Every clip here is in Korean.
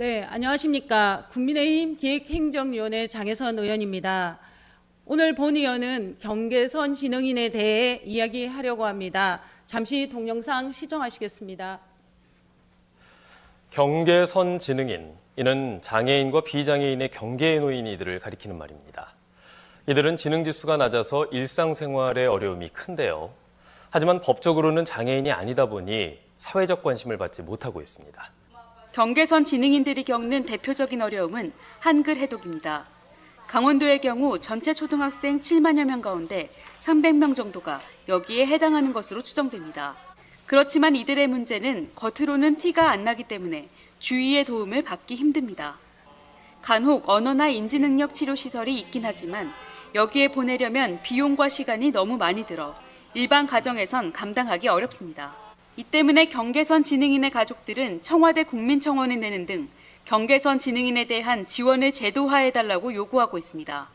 안녕하십니까. 국민의힘 기획행정위원회 장혜선 의원입니다. 오늘 본 의원은 경계선 진흥인에 대해 이야기하려고 합니다. 잠시 동영상 시청하시겠습니다. 경계선 지능인 이는 장애인과 비장애인의 경계에 놓인 이들을 가리키는 말입니다. 이들은 지능 지수가 낮아서 일상생활에 어려움이 큰데요. 하지만 법적으로는 장애인이 아니다 보니 사회적 관심을 받지 못하고 있습니다. 경계선 지능인들이 겪는 대표적인 어려움은 한글 해독입니다. 강원도의 경우 전체 초등학생 7만여 명 가운데 300명 정도가 여기에 해당하는 것으로 추정됩니다. 그렇지만 이들의 문제는 겉으로는 티가 안 나기 때문에 주위의 도움을 받기 힘듭니다. 간혹 언어나 인지 능력 치료 시설이 있긴 하지만 여기에 보내려면 비용과 시간이 너무 많이 들어 일반 가정에선 감당하기 어렵습니다. 이 때문에 경계선 지능인의 가족들은 청와대 국민청원을 내는 등 경계선 지능인에 대한 지원을 제도화해달라고 요구하고 있습니다.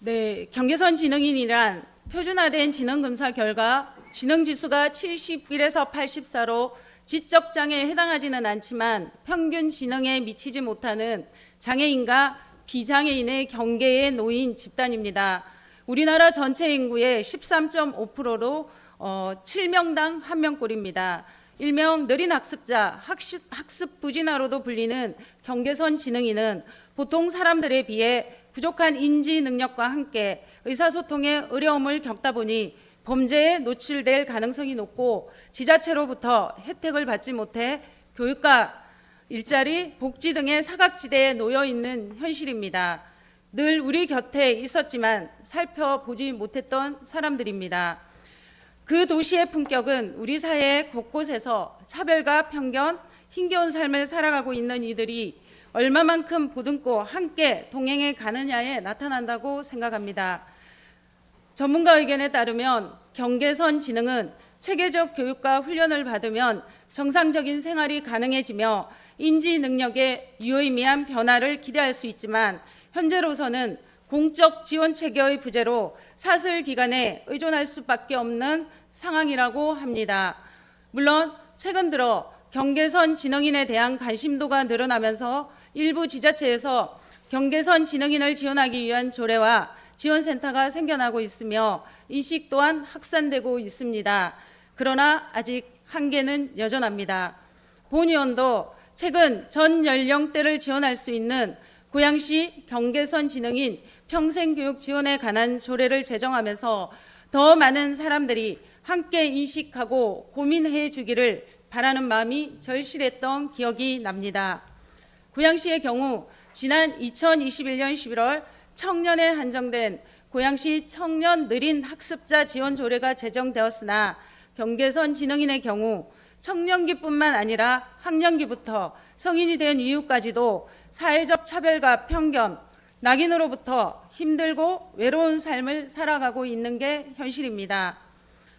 네, 경계선 지능인이란 표준화된 지능 검사 결과 지능 지수가 71에서 84로 지적 장애에 해당하지는 않지만 평균 지능에 미치지 못하는 장애인과 비장애인의 경계에 놓인 집단입니다. 우리나라 전체 인구의 13.5%로 어, 7명당 1명꼴입니다. 일명 느린 학습자, 학습, 학습 부진화로도 불리는 경계선 지능인은 보통 사람들에 비해 부족한 인지 능력과 함께 의사소통에 어려움을 겪다 보니 범죄에 노출될 가능성이 높고 지자체로부터 혜택을 받지 못해 교육과 일자리, 복지 등의 사각지대에 놓여 있는 현실입니다. 늘 우리 곁에 있었지만 살펴보지 못했던 사람들입니다. 그 도시의 품격은 우리 사회 곳곳에서 차별과 편견, 힘겨운 삶을 살아가고 있는 이들이 얼마만큼 보듬고 함께 동행해 가느냐에 나타난다고 생각합니다. 전문가 의견에 따르면 경계선 지능은 체계적 교육과 훈련을 받으면 정상적인 생활이 가능해지며 인지 능력에 유의미한 변화를 기대할 수 있지만 현재로서는 공적 지원 체계의 부재로 사슬 기관에 의존할 수밖에 없는 상황이라고 합니다. 물론 최근 들어 경계선 지능인에 대한 관심도가 늘어나면서 일부 지자체에서 경계선 지능인을 지원하기 위한 조례와 지원센터가 생겨나고 있으며 인식 또한 확산되고 있습니다. 그러나 아직 한계는 여전합니다. 본 의원도 최근 전 연령대를 지원할 수 있는 고양시 경계선 지능인 평생교육 지원에 관한 조례를 제정하면서 더 많은 사람들이 함께 인식하고 고민해 주기를 바라는 마음이 절실했던 기억이 납니다. 고양시의 경우 지난 2021년 11월 청년에 한정된 고양시 청년 느린 학습자 지원 조례가 제정되었으나 경계선 지능인의 경우 청년기뿐만 아니라 학년기부터 성인이 된 이후까지도 사회적 차별과 편견, 낙인으로부터 힘들고 외로운 삶을 살아가고 있는 게 현실입니다.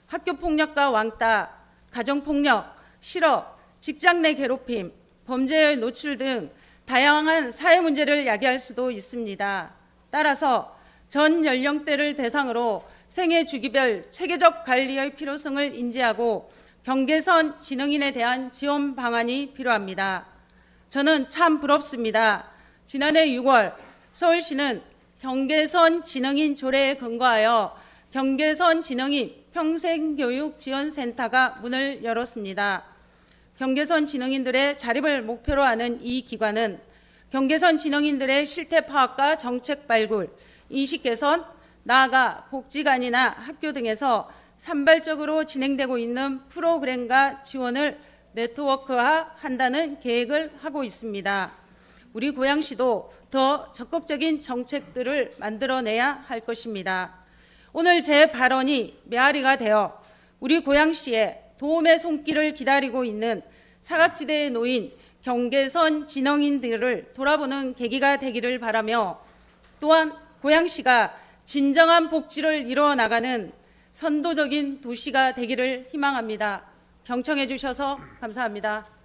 학교 폭력과 왕따, 가정 폭력, 실업, 직장 내 괴롭힘, 범죄에 노출 등 다양한 사회 문제를 야기할 수도 있습니다. 따라서 전 연령대를 대상으로 생애 주기별 체계적 관리의 필요성을 인지하고 경계선 지능인에 대한 지원 방안이 필요합니다. 저는 참 부럽습니다. 지난해 6월 서울시는 경계선 지능인 조례에 근거하여 경계선 지능인 평생교육지원센터가 문을 열었습니다. 경계선 지능인들의 자립을 목표로 하는 이 기관은 경계선 지능인들의 실태 파악과 정책 발굴, 인식 개선, 나아가 복지관이나 학교 등에서 산발적으로 진행되고 있는 프로그램과 지원을 네트워크화 한다는 계획을 하고 있습니다. 우리 고양시도 더 적극적인 정책들을 만들어내야 할 것입니다. 오늘 제 발언이 메아리가 되어 우리 고양시에 도움의 손길을 기다리고 있는 사각지대에 놓인 경계선 진흥인들을 돌아보는 계기가 되기를 바라며 또한 고양시가 진정한 복지를 이루어 나가는 선도적인 도시가 되기를 희망합니다. 경청해 주셔서 감사합니다.